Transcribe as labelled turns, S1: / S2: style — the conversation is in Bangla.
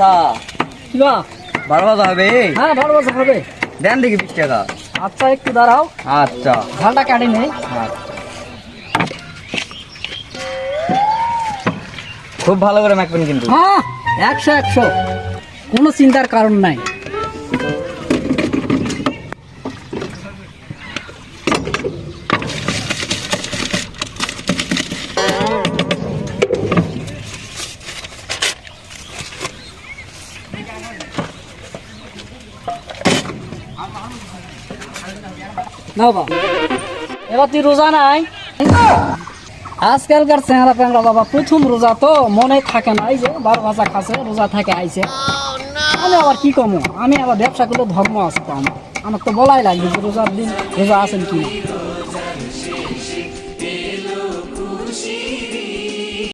S1: চাচা
S2: কিবা?
S1: বারো বাজা হবে?
S2: হ্যাঁ বছর হবে।
S1: দেন দেখি বিশ টাকা।
S2: আচ্ছা একটু দাঁড়াও।
S1: আচ্ছা।
S2: ঝালটা কাটি নেই
S1: খুব ভালো করে মাখবেন কিন্তু।
S2: হ্যাঁ একশো একশো। কোনো চিন্তার কারণ নাই। নাও বাবা। এবার তুই রোজা নাই? আজকালকার চেহারা প্যাংরা বাবা, প্রথম রোজা তো মনে থাকে না, এই যে বারো ভাষা খাসে রোজা থাকে, আইছে। আমি আবার কি কমো? আমি আবার ব্যবসা করলে ধর্ম আছে তো আমার। আমার তো বলাই লাগবে রোজার দিন রোজা আছেন কি না